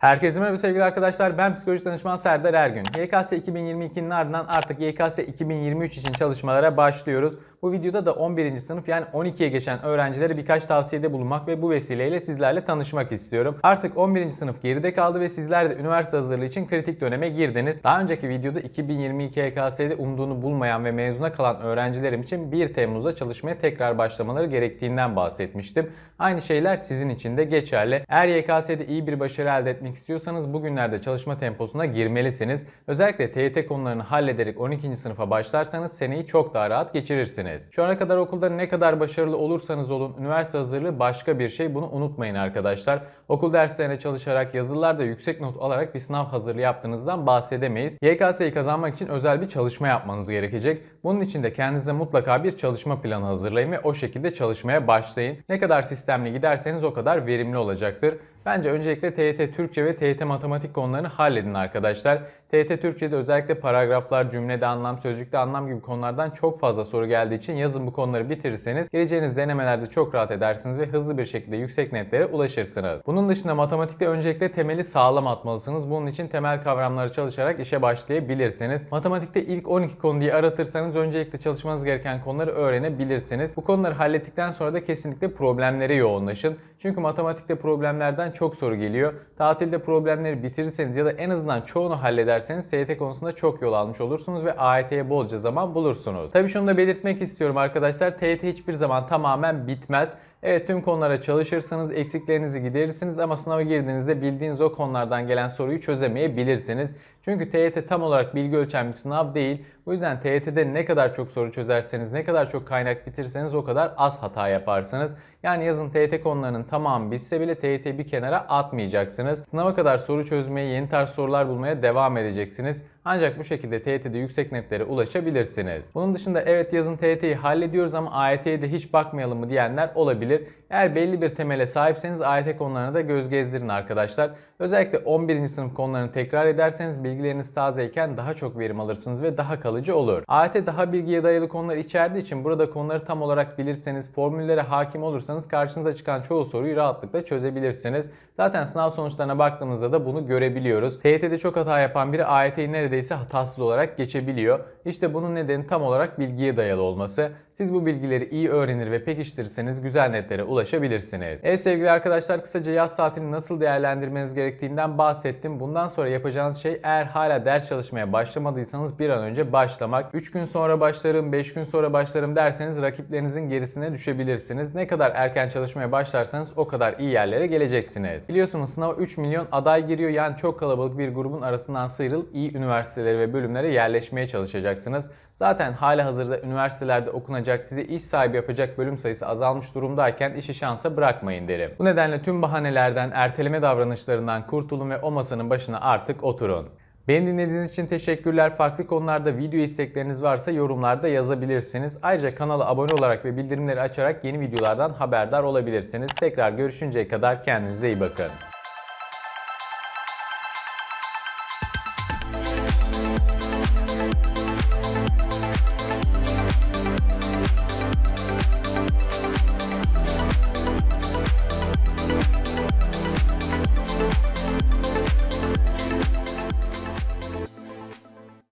Herkese merhaba sevgili arkadaşlar. Ben psikoloji danışman Serdar Ergün. YKS 2022'nin ardından artık YKS 2023 için çalışmalara başlıyoruz. Bu videoda da 11. sınıf yani 12'ye geçen öğrencilere birkaç tavsiyede bulunmak ve bu vesileyle sizlerle tanışmak istiyorum. Artık 11. sınıf geride kaldı ve sizler de üniversite hazırlığı için kritik döneme girdiniz. Daha önceki videoda 2022 YKS'de umduğunu bulmayan ve mezuna kalan öğrencilerim için 1 Temmuz'da çalışmaya tekrar başlamaları gerektiğinden bahsetmiştim. Aynı şeyler sizin için de geçerli. Eğer YKS'de iyi bir başarı elde etmek istiyorsanız bugünlerde çalışma temposuna girmelisiniz. Özellikle TYT konularını hallederek 12. sınıfa başlarsanız seneyi çok daha rahat geçirirsiniz. Şu ana kadar okulda ne kadar başarılı olursanız olun üniversite hazırlığı başka bir şey. Bunu unutmayın arkadaşlar. Okul derslerine çalışarak yazılılarda yüksek not alarak bir sınav hazırlığı yaptığınızdan bahsedemeyiz. YKS'yi kazanmak için özel bir çalışma yapmanız gerekecek. Bunun için de kendinize mutlaka bir çalışma planı hazırlayın ve o şekilde çalışmaya başlayın. Ne kadar sistemli giderseniz o kadar verimli olacaktır. Bence öncelikle TYT Türkçe ve TYT Matematik konularını halledin arkadaşlar. TYT Türkçe'de özellikle paragraflar, cümlede anlam, sözcükte anlam gibi konulardan çok fazla soru geldiği için yazın bu konuları bitirirseniz geleceğiniz denemelerde çok rahat edersiniz ve hızlı bir şekilde yüksek netlere ulaşırsınız. Bunun dışında matematikte öncelikle temeli sağlam atmalısınız. Bunun için temel kavramları çalışarak işe başlayabilirsiniz. Matematikte ilk 12 konu diye aratırsanız öncelikle çalışmanız gereken konuları öğrenebilirsiniz. Bu konuları hallettikten sonra da kesinlikle problemlere yoğunlaşın. Çünkü matematikte problemlerden çok soru geliyor. Tatilde problemleri bitirirseniz ya da en azından çoğunu hallederseniz TYT konusunda çok yol almış olursunuz ve AYT'ye bolca zaman bulursunuz. Tabii şunu da belirtmek istiyorum arkadaşlar. TYT hiçbir zaman tamamen bitmez. Evet tüm konulara çalışırsınız, eksiklerinizi giderirsiniz ama sınava girdiğinizde bildiğiniz o konulardan gelen soruyu çözemeyebilirsiniz. Çünkü TYT tam olarak bilgi ölçen bir sınav değil. Bu yüzden TYT'de ne kadar çok soru çözerseniz, ne kadar çok kaynak bitirirseniz o kadar az hata yaparsınız. Yani yazın TYT konularının tamamı bitse bile TYT bir kenara atmayacaksınız. Sınava kadar soru çözmeye, yeni tarz sorular bulmaya devam edeceksiniz. Ancak bu şekilde TYT'de yüksek netlere ulaşabilirsiniz. Bunun dışında evet yazın TYT'yi hallediyoruz ama AYT'ye de hiç bakmayalım mı diyenler olabilir. Eğer belli bir temele sahipseniz AYT konularına da göz gezdirin arkadaşlar. Özellikle 11. sınıf konularını tekrar ederseniz bilgileriniz tazeyken daha çok verim alırsınız ve daha kalıcı olur. AYT daha bilgiye dayalı konular içerdiği için burada konuları tam olarak bilirseniz, formüllere hakim olursanız karşınıza çıkan çoğu soruyu rahatlıkla çözebilirsiniz. Zaten sınav sonuçlarına baktığımızda da bunu görebiliyoruz. TYT'de çok hata yapan biri AYT'yi neredeyse hatasız olarak geçebiliyor. İşte bunun nedeni tam olarak bilgiye dayalı olması. Siz bu bilgileri iyi öğrenir ve pekiştirirseniz güzel netlere ulaşabilirsiniz. Evet sevgili arkadaşlar kısaca yaz tatilini nasıl değerlendirmeniz gerektiğinden bahsettim. Bundan sonra yapacağınız şey eğer hala ders çalışmaya başlamadıysanız bir an önce başlamak. 3 gün sonra başlarım, 5 gün sonra başlarım derseniz rakiplerinizin gerisine düşebilirsiniz. Ne kadar erken çalışmaya başlarsanız o kadar iyi yerlere geleceksiniz. Biliyorsunuz sınava 3 milyon aday giriyor yani çok kalabalık bir grubun arasından sıyrılıp iyi üniversitelere ve bölümlere yerleşmeye çalışacaksınız. Zaten hali hazırda üniversitelerde okunacak, sizi iş sahibi yapacak bölüm sayısı azalmış durumdayken işi şansa bırakmayın derim. Bu nedenle tüm bahanelerden, erteleme davranışlarından kurtulun ve o masanın başına artık oturun. Beni dinlediğiniz için teşekkürler. Farklı konularda video istekleriniz varsa yorumlarda yazabilirsiniz. Ayrıca kanala abone olarak ve bildirimleri açarak yeni videolardan haberdar olabilirsiniz. Tekrar görüşünceye kadar kendinize iyi bakın.